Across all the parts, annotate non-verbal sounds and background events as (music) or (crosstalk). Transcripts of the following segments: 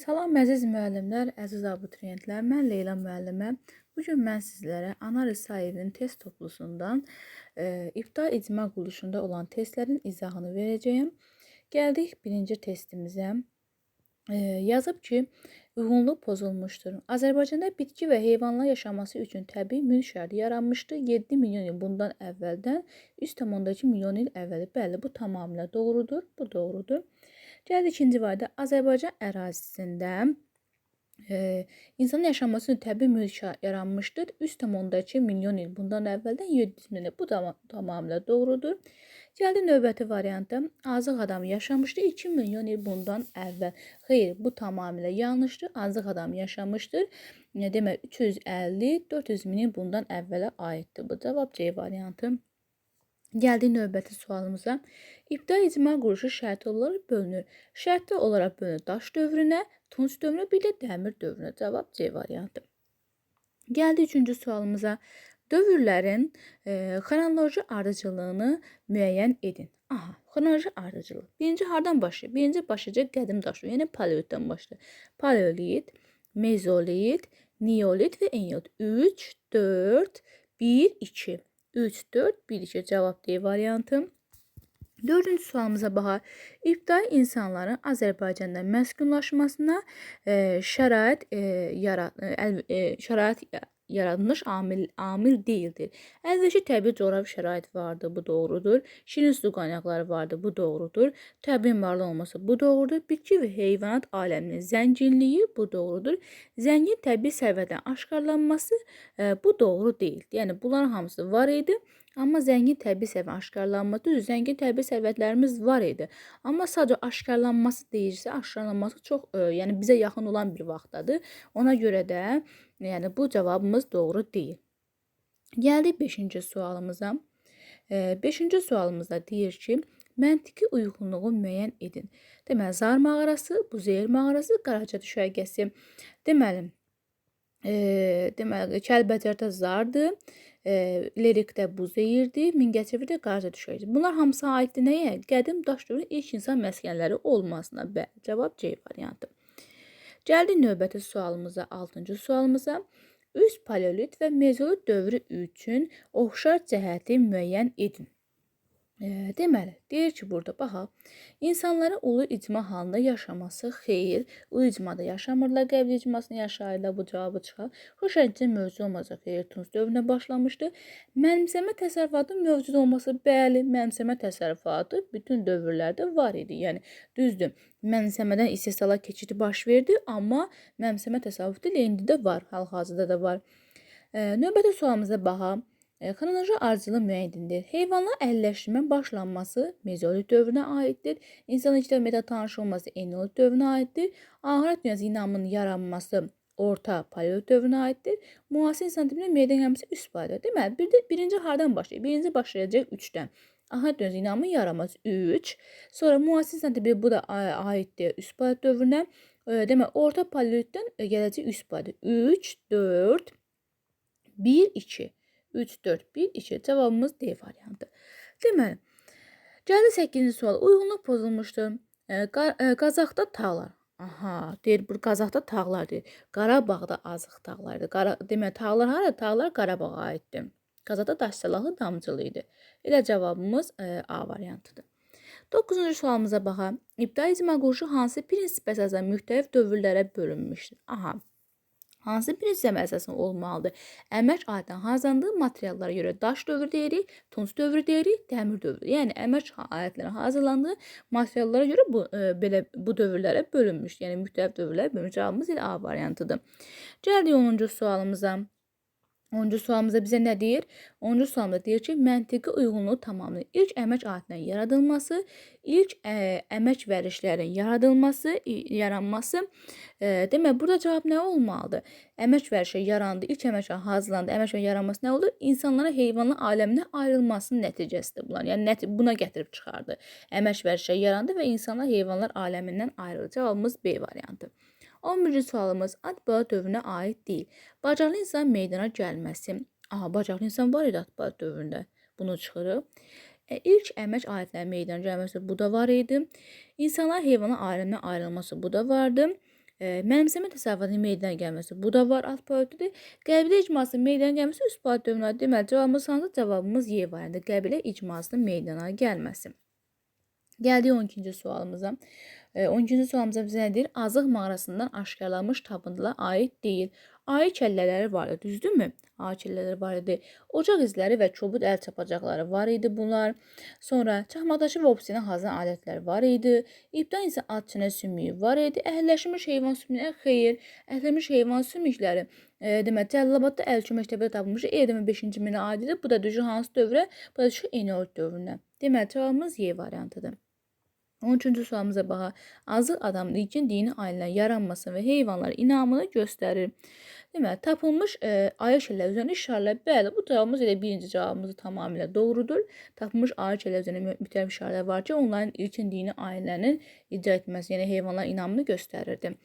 Salam əziz müəllimlər, əziz abituriyentlər. Mən Leyla müəllimə. Bu gün mən sizlərə Anar İsayevin test toplusundan e, ibtida icma quruluşunda olan testlərin izahını verəcəyəm. Gəldik birinci testimizə. E, yazıb ki, uyğunluq pozulmuşdur. Azərbaycanda bitki və heyvanlar yaşaması üçün təbii mühit şəraiti yaranmışdır. 7 milyon il bundan əvvəldən 3,2 milyon il əvvəli. Bəli, bu tamamilə doğrudur. Bu doğrudur. Gəldi ikinci vayda Azərbaycan ərazisində e, insanın yaşaması üçün təbii şa- yaranmışdır. 3,2 milyon il bundan əvvəldən 700 milyon il. Bu da tamamilə doğrudur. Gəldi növbəti variantda. Azıq adam yaşamışdı 2 milyon il bundan əvvəl. Xeyr, bu tamamilə yanlışdır. Azıq adam yaşamışdır. Demək 350-400 min il bundan əvvələ aiddir. Bu cavab C variantı. Gəldik növbəti sualımıza. İbtida icma quruluşu şərti olaraq bölünür. Şərti olaraq bölünür daş dövrünə, tunç dövrünə, bir də dəmir dövrünə. Cavab C variantı. Gəldik üçüncü sualımıza. Dövrlərin e, xronoloji ardıcıllığını müəyyən edin. Aha, xronoloji ardıcıllıq. Birinci hardan başlayır? Birinci başlayacaq qədim daş dövrü, yəni paleolitdən başlayır. Paleolit, mezolit, neolit və eneolit. 3, 4, 1, 2. 3, 4, 1, 2 cavab D variantı. Dördüncü sualımıza baxaq. İbtidai insanların Azərbaycanda məskunlaşmasına e, şərait e, yarat e, şərait ya- yaratmış amil amil deyildir. Əlverişli təbii coğrafi şərait vardı, bu doğrudur. Şirin su qaynaqları vardı, bu doğrudur. Təbii varlı olması bu doğrudur. Bitki və heyvanat aləminin zənginliyi bu doğrudur. Zəngin təbii sərvətlərin aşkarlanması e, bu doğru deyil. Yəni bunların hamısı var idi. Amma zəngin təbii sərvət aşkarlanması, düz zəngin təbii sərvətlərimiz var idi. Amma sadəcə aşkarlanması deyirsə, aşkarlanması çox, ə, yəni bizə yaxın olan bir vaxtdadır. Ona görə də, yəni bu cavabımız doğru deyil. Gəldik 5-ci sualımıza. 5-ci sualımızda deyir ki, məntiqi uyğunluğu müəyyən edin. Deməli, Zar mağarası, Buzeyir mağarası, Qaraca düşərgəsi. Deməli, e, deməli Kəlbəcərdə Zardır, Lerikdə Buzeyirdir, Mingəçevirdə Qaraca düşərgəsi. Bunlar hamısı aiddir nəyə? Qədim daş dövrü ilk insan məskənləri olmasına. Bəli, cavab C variantı. Gəldik növbəti sualımıza, 6-cı sualımıza. Üst paleolit və mezolit dövrü üçün oxşar cəhəti müəyyən edin. E, deməli, deyir ki, burada baxaq. İnsanların ulu icma halında yaşaması xeyir, ulu icmada yaşamırlar, qəbli icmasını yaşayırlar, bu cavabı çıxar. Xoşəncə mövcud xeyir, tunç dövrünə başlamışdı. Mənimsəmə təsərrüfatının mövcud olması, bəli, mənimsəmə təsərrüfatı bütün dövrlərdə var idi. Yəni düzdür. Mənimsəmədən istehsala keçidi baş verdi, amma mənimsəmə təsərrüfatı ilə indi də var, hal-hazırda da var. E, növbəti sualımıza baxaq. E, Xronoloji ardıcıllıq müəyyəndir. Heyvanlar əhəlləşdirmə başlanması mezolit dövrünə aiddir. İnsan metal tanış olması eneolit dövrünə aiddir. Ahirət dünyası inamının yaranması orta paleolit dövrünə aiddir. Müasir insan tipinin meydana gəlməsi üst paleolit. Deməli, bir də birinci hardan başlayır? Birinci başlayacaq 3-dən. Ahirət dünyası inamının yaranması 3. Sonra müasir insan tipi bu da aiddir üst paleolit dövrünə. E, Demək, orta paleolitdən e, gələcək üst paleolit. 3, 4, 1, 2. 3, 4, 1, 2. Cavabımız D variantı. Deməli, gəldi 8-ci sual. Uyğunluq pozulmuşdur. E, Qa- e, Qazaxda tağlar. Aha, deyir bu Qazaxda tağlar deyir. Qarabağda azıq tağlardır. Qara demək tağlar hara? Tağlar Qarabağa aiddir. Qazaxda daş silahlı damcılı. Elə cavabımız e, A variantıdır. 9-cu sualımıza baxaq. İbtidai quruluşu hansı prinsip əsasən müxtəlif dövrlərə bölünmüşdür? Aha. Hansı prinsip əsasən olmalıdır? Əmək alətindən hazırlandığı materiallara görə daş dövrü deyirik, tunç dövrü deyirik, dəmir dövrü. Yəni əmək alətlərinin hazırlandığı materiallara görə bu e, belə bu dövrlərə bölünmüş. Yəni müxtəlif dövrlərə bölünmüş. Cavabımız A variantıdır. Gəldik 10-cu sualımıza. 10-cu sualımızda bizə nə deyir? 10-cu sualımızda deyir ki, məntiqi uyğunluğu tamamlayın. İlk əmək aletinin yaradılması, ilk ə, əmək vərişlərinin yaradılması, yaranması. E, demək, burada cavab nə olmalıdır? Əmək vərişi yarandı, ilk əmək hazırlandı, əmək vərişi yaranması nə oldu? İnsanlara heyvanlar aləminə ayrılmasının nəticəsidir bunlar. Yəni nəti buna gətirib çıxardı. Əmək vərişi yarandı və insanlar heyvanlar aləmindən ayrıldı. Cavabımız B variantı. 11-ci sualımız ad balad dövrünə aid deyil. Bacarıqlı insan meydana gəlməsi. Aha, bacarıqlı insan var idi ad balad dövründə. Bunu çıxırıq. E, ilk əmək alətlərinin meydana gəlməsi bu da var idi. İnsanlar heyvanlar aləmindən ayrılması bu da vardı. E, mənimsəmə təsərrüfatının meydana gəlməsi. Bu da var alt parodidir. Qəbilə icmasının meydana gəlməsi üst parodi dövrünə. Deməli cavabımız hansı? Cavabımız Y variantı. Qəbilə icmasının meydana gəlməsi. Gəldik 12-ci sualımıza. E, 12-ci sualımıza bizə nə? Azıq mağarasından aşkarlanmış tapıntılar aid deyil. Ayı kəllələri var idi, düzdürmü? Ayı kəllələri var idi. Ocaq izləri və çobud əl çapacaqları var idi bunlar. Sonra çaxmadaşı və obsidian hazırlanan alətlər var idi. İbdan isə at çənə sümüyü var idi. Əhəlləşmiş heyvan sümüyünə xeyir. Əhəlləşmiş heyvan sümükləri e, demək Cəllabadda əl məktəbdə tapılmış Edəmə 5-ci minə aid idi. Bu da düşür hansı dövrə? Bu da düşür Eneolit dövrünə. Demək cavabımız Y variantıdır. 13-cü sualımıza baxaq. Azıq adamın ilkin dini ailənin yaranması və heyvanlara inamını göstərir. Deməli, tapılmış e, ayı şəllə üzərində işarələr. Bəli, bu cavabımız elə birinci cavabımız tamamilə doğrudur. Tapılmış ayı şəllə üzərində müxtəlif işarələr var ki, onların ilkin dini ailənin icra etməsi, yəni heyvanlara inamını göstərirdi.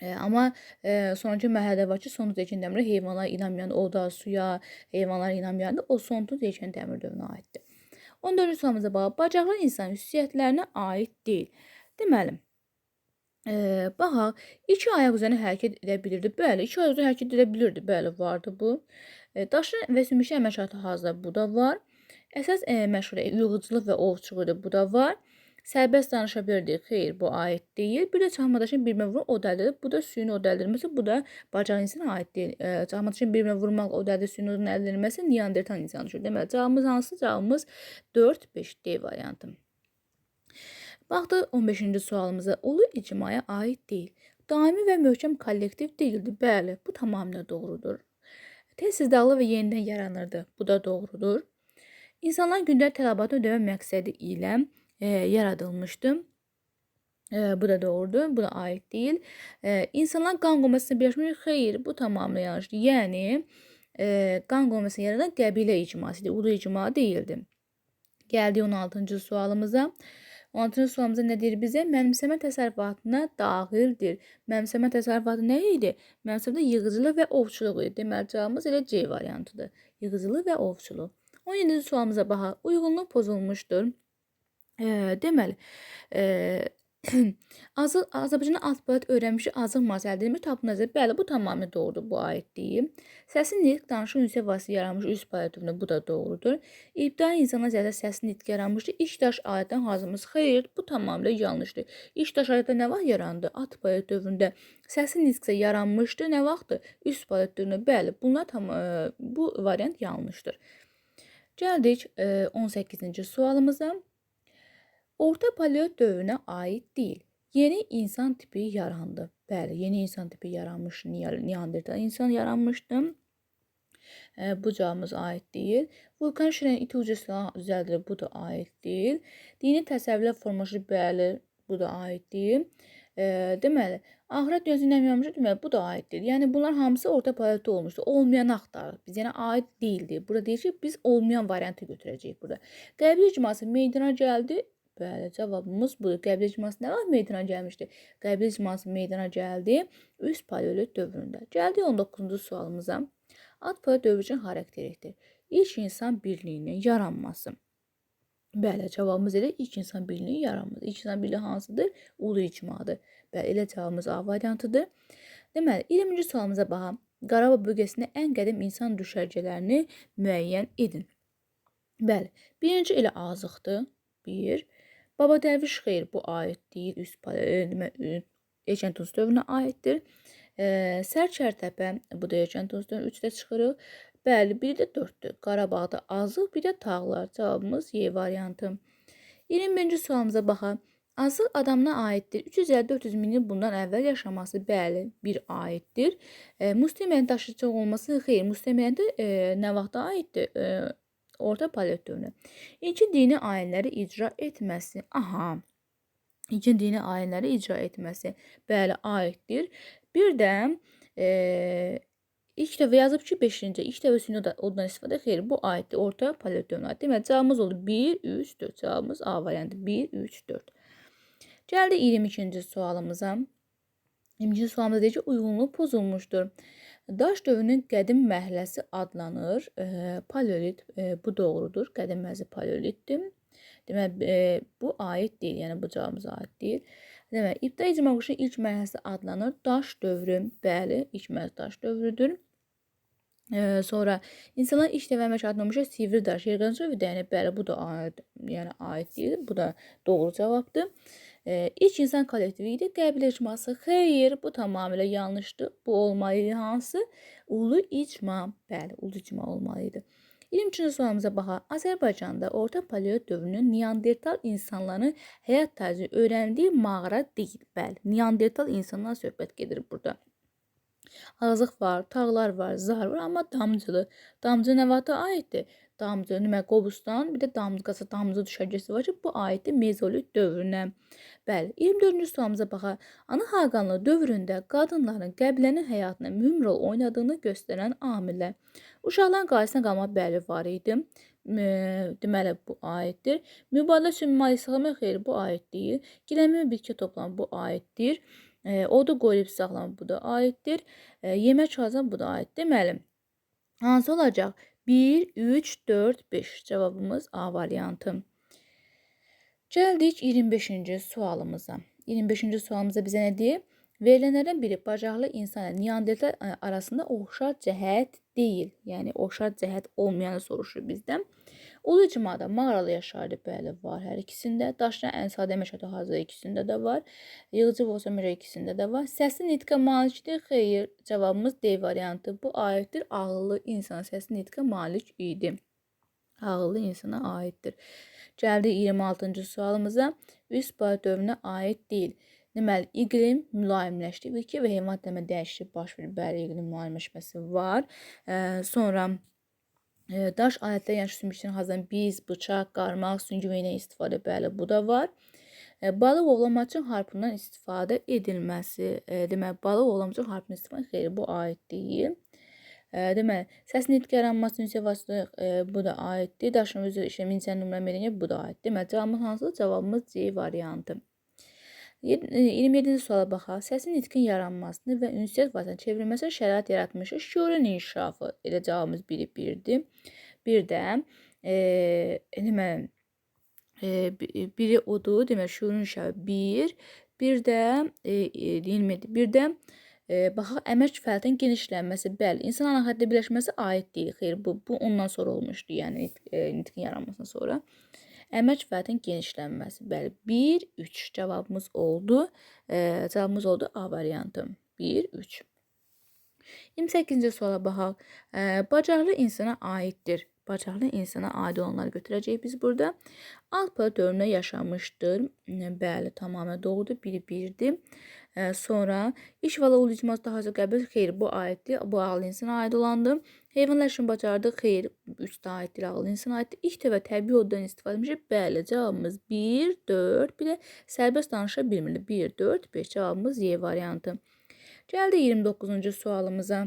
E, amma e, sonuncu mərhələdə var ki, sonuncu ilkin dəmir heyvanlara inanmayan, oda, suya, heyvanlara inanmayan da o sonuncu ilkin dəmir dövrünə aiddir. 14-cü sualımıza baxaq. Bacaqlar insan xüsusiyyətlərinə aid deyil. Deməli, e, baxaq, iki ayaq üzərində hərəkət edə bilirdi. Bəli, iki ayaq üzərində hərəkət edə bilirdi. Bəli, vardı bu. E, daşın və sümükçü əməliyyatı hazırda bu da var. Əsas e, məşğul yığıcılıq və ovçuluq bu da var. Sərbəst danışa bilirdik. Xeyr, bu aid deyil. Bir də çahmadaşın bir vurma o dəldir. Bu da suyun o dəldirməsi. Bu da bacaq insana aid deyil. E, çahmadaşın bir vurmaq o dəldir suyun onun əldə edilməsi Neandertal insan üçün. Deməli, cavabımız hansı? Cavabımız 4, 5 D variantı. Baxdıq 15-ci sualımıza. Ulu icmaya aid deyil. Daimi və möhkəm kollektiv deyildi. Bəli, bu tamamilə doğrudur. Tez-tez dağılır və yenidən yaranırdı. Bu da doğrudur. İnsanların gündəlik tələbatını ödəmə məqsədi ilə e, yaradılmıştı. E, bu da doğrudur. Bu da ait değil. E, insanlar qan qomasına birləşmiş. Xeyr, bu tamamilə yanlışdır. Yəni e, qan qomasını yaradan qəbilə icmasıdır. Ulu icma deyildi. Gəldi 16-cı sualımıza. 16-cı sualımızda nə deyir bizə? Mənimsəmə təsərrüfatına daxildir. Mənimsəmə təsərrüfatı nə idi? Mənimsəmədə yığıcılıq və ovçuluq idi. Deməli cavabımız elə C variantıdır. Yığıcılıq və ovçuluq. 17-ci sualımıza baxaq. Uyğunluq pozulmuşdur. E, deməli, e, (clears throat) Azı Azərbaycanda alfabet öyrənmişi azıq edilmiş tapınacaq. Bəli, bu tamamilə doğrudur, bu aid deyil. Səsin nitq danışıq ünsiyyət vasitəsilə yaranmış üst palatovunda bu da doğrudur. İbtidai insana zədə səsin nitq yaranmışdı. İlk daş alətdən hazırımız xeyr, bu tamamilə yanlışdır. İlk daş alətdə nə vaxt yarandı? Palet dövründə səsin nitqsə yaranmışdı. Nə vaxtdır? Üst palet dövründə. Bəli, bunlar tam bu variant yanlışdır. Gəldik ə, 18-ci sualımıza. Orta paleolit dövrünə aid deyil. Yeni insan tipi yarandı. Bəli, yeni insan tipi yaranmış. Neandertal insan yaranmışdı. E, bu cavabımız aid deyil. Vulkan şirənin iti ucu silah düzəldilir. Bu da aid deyil. Dini təsəvvürlər formalaşır. Bəli, bu da aid deyil. E, deməli, ahiret dünyası inanmıyormuş. Deməli, bu da aid deyil. Yəni bunlar hamısı orta paleolit olmuşdu. Olmayan axtarırıq. Biz yəni aid değildi. Burada deyir ki, biz olmayan variantı götürəcəyik burada. Qəbul icması meydana gəldi. Bəli, cavabımız budur. Qəblə icması nə vaxt meydana gəlmişdi? Qəblə icması meydana gəldi üst paleolit dövründə. Gəldik 19-cu sualımıza. Ad paleolit dövrü üçün. İlk insan birliyinin yaranması. Bəli, cavabımız elə ilk insan birliyi yaranması. İlk insan birliyi hansıdır? Ulu icmadır. Bəli, elə cavabımız A variantıdır. Deməli, 20-ci sualımıza baxaq. Qarabağ bölgəsində ən qədim insan düşərgələrini müəyyən edin. Bəli, birinci elə azıqdır. 1. Baba Dərviş xeyr bu aid deyil. Üst Tunc dövrünə aiddir. E, Sərçərtəpə bu da Erkən Tunc dövrü 3-də çıxırıq. Bəli, biri də 4-dür. Qarabağda azıq, bir də tağlar. Cavabımız Y variantı. 21-ci sualımıza baxaq. Azıq adamına aiddir. 350-400 min il bundan əvvəl yaşaması bəli bir aiddir. E, Muslimənin daşıyıcı olması xeyr. Muslimənin də e, nə vaxta aiddir? E, Orta dövrü. İki dini ayinləri icra etməsi. Aha. İki dini ayinləri icra etməsi. Bəli, aiddir. Bir də e, ilk dəfə yazıb ki, 5-ci. İlk dəfə sünni oddan istifadə xeyr, bu aiddir. Orta Paleolit dövrünə. Deməli, cavabımız oldu 1, 3, 4. Cavabımız A variantı 1, 3, 4. Gəldi 22-ci sualımıza. 22-ci sualımızda deyir ki, uyğunluq pozulmuşdur. Daş dövrünün qədim mərhələsi adlanır. E, paleolit bu doğrudur. Qədim mərhələsi paleolitdir. Deməli bu aid deyil, yəni bu cavabımız aid deyil. Demək, ibtidai icma quruluşunun ilk mərhələsi adlanır daş dövrü. Bəli, ilk mərhələ daş dövrüdür. Sonra insanlar ilk dəfə əmək adlanmışa sivri daş yerqan söhbü yəni bəli bu da aid, yəni aid deyil. Bu da doğru cavabdır. Ee, ilk insan kollektivi idi. Qəbilə icması. Xeyr, bu tamamilə yanlışdır. Bu olmalıydı hansı? Ulu icma. Bəli, ulu icma olmalıydı. 23-cü sualımıza baxaq. Azərbaycanda orta paleolit dövrünün Neandertal insanların həyat tərzi öyrəndiyi mağara deyil. Bəli, Neandertal insandan söhbət gedir burada. Azıq var, tağlar var, zar var, amma damcılı. Damcı nə vaxta aiddir? Demək Qobustan, bir də damcı qasa damcı düşərgəsi var ki, bu aiddir mezolit dövrünə. Bəli, 24-cü sualımıza baxaq. Ana Haqqanlı dövründə qadınların qəbilənin həyatına mühüm rol oynadığını göstərən amillər. Uşaqların qarşısına qalmaq bəli var idi. Mə- Deməli bu aiddir. Mübadilə üçün malik saxlamaq xeyr bu aid deyil. Giləmi bitki toplamı bu aiddir. E, odu qoyub saxlamaq bu da aiddir. E, yemək hazırlamaq bu da aid. Deməli, hansı olacaq? 1, 3, 4, 5. Cavabımız A variantı. Gəldik 25-ci sualımıza. 25-ci sualımızda bizə nə deyir? Verilənlərdən biri bacarıqlı insan ilə Neandertal ə, arasında oxşar cəhət deyil. Yəni oxşar cəhət olmayanı soruşur bizdən. Ulu icmada mağaralı yaşardı bəli var hər ikisində. Daşla ən sadə məşədə hazır ikisində də var. Yığıcı olsa məcə ikisində də var. Səsli nitqə malikdir. Xeyr, cavabımız D variantı. Bu aiddir. Ağıllı insan səsli nitqə malik idi. Ağıllı insana aiddir. Gəldi 26-cı sualımıza. Üst bay dövrünə aid deyil. Deməli, iqlim mülayimləşdi. İlki və heyvanat təmə dəyişiklik baş verir. Bəli, iqlim mülayimləşməsi var. Ee, sonra e, daş alətlər, yəni sümükdən hazırlanan biz, bıçaq, qarmaq, süngü və iynə istifadə bəli, bu da var. E, balıq ovlamaq üçün harpundan istifadə edilməsi. E, deməli, balıq ovlamaq üçün harpun istifadə xeyr, bu aid deyil. E, deməli, səs nitq yaranması ünsiyyət vasitə e, bu da aiddir. Daşın özü işə mincən nömrə merinə bu da aid. Deməli, cavabımız hansıdır? Cavabımız C variantı. 27-ci suala baxaq. Səsin nitqin yaranmasını və ünsiyyət vasitəsinin çevrilməsinə şərait yaratmışıq. Şüurun inkişafı. Elə cavabımız biri birdir. Bir də e, deməli e, bi- biri odur. Deməli şüurun inkişafı 1. Bir də e, e, 27. Bir də e, baxaq əmək fəaliyyətinin genişlənməsi. Bəli, insan ana xəttə birləşməsi aid deyil. Xeyr, bu bu ondan sonra olmuşdu. Yəni e, nitqin yaranmasından sonra. Əmək fəaliyyətinin genişlənməsi. Bəli, 1 3 cavabımız oldu. E, cavabımız oldu A variantı. 1 3. 28-ci suala baxaq. E, bacarıqlı insana aiddir. Bacarıqlı insana aid olanları götürəcəyik biz burada. Alpa dövründə yaşamışdır. Bəli, tamamilə doğrudur. Biri birdir. E, sonra iş və ulu icması daha çox qəbul xeyr bu aiddir. Bu ağlı insana aid olandır. Heyvanlar üçün bacardığı xeyr 3 də aiddir, ağlı insana aiddir. İlk dəfə təbii oddan istifadə etmişik. Bəli, cavabımız 1 4 bir də sərbəst danışa bilmirlər. 1 4 5 cavabımız Y variantı. Gəldi 29-cu sualımıza.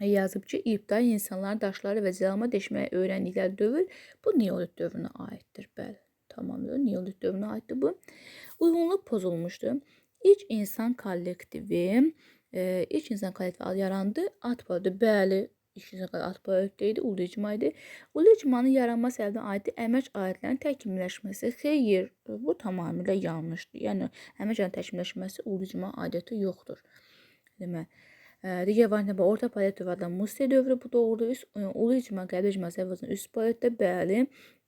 Yazıb ki, ibtidai insanlar daşları və cəlalma deşməyi öyrəndikləri dövr bu neolit dövrünə aiddir. Bəli, tamamilə neolit dövrünə aiddir bu. Uyğunluq pozulmuşdu. İlk insan kollektivi, e, ilk insan kollektivi yarandı. At baladı. Bəli, ilk insan kollektivi at baladı idi, ulu icma idi. Ulu icmanın yaranması əldə aiddir. Əmək aidlərinin təkmilləşməsi. Xeyr, bu tamamilə yanlışdır. Yəni əmək aidlərinin təkmilləşməsi ulu icma adəti yoxdur. Demək, e, digər variantda orta paleolit dövrü adlanan Musa dövrü bu doğrudur. Üst, ulu icma, qəbilə icması əvvəlcədən üst paleolitdə bəli.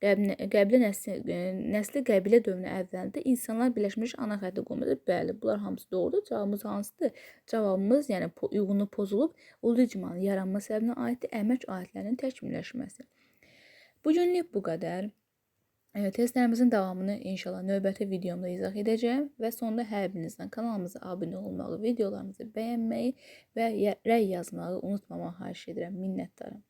Qəbilə, qəbilə nəsli, nəsli qəbilə dövrünün əvvəlində insanlar birləşmiş ana xətti qurmadır. Bəli, bunlar hamısı doğrudur. Cavabımız hansıdır? Cavabımız, yəni po, uyğunluq pozulub ulu icmanın yaranma səbəbinə aiddir əmək aidlərinin təkmilləşməsi. Bu günlük bu qədər. Evet, testlərimizin davamını inşallah növbəti videomda izah edəcəm və sonda hər birinizdən kanalımıza abunə olmağı, videolarımızı bəyənməyi və rəy yazmağı unutmamağı xahiş edirəm. Minnətdaram.